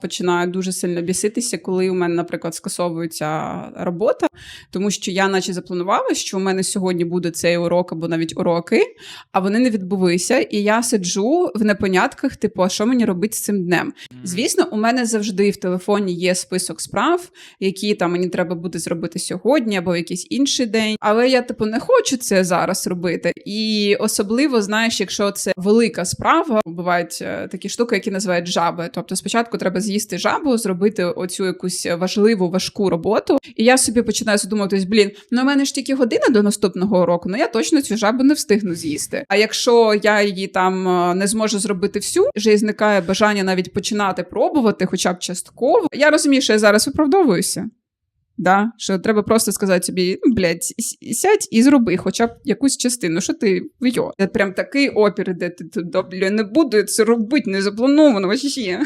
починаю дуже сильно біситися, коли у мене, наприклад, скасовується робота, тому що я, наче, запланувала, що у мене сьогодні буде цей урок або навіть уроки, а вони не відбулися. І я сиджу в непонятках, типу, а що мені робити з цим днем? Звісно, у мене завжди в телефоні є список справ, які там мені треба буде зробити сьогодні або в якийсь інший день. Але я, типу, не хочу це зараз робити. І особливо, знаєш, якщо це велика справа, бувають е, такі штуки, які називають жаби. Тобто, спочатку треба з'їсти жабу, зробити оцю якусь важливу важку роботу. І я собі починаю задумуватись, блін, ну у мене ж тільки година до наступного року, ну я точно цю жабу не встигну з'їсти. А якщо я її там е, не зможу зробити всю, вже і зникає бажання навіть починати пробувати, хоча б частково. Я розумію, що я зараз виправдовуюся. Да, що треба просто сказати собі, ну, блядь, сядь і зроби хоча б якусь частину. Що ти йо? Прям такий опір, де ти, ти не буду це робити, не заплановано вообще.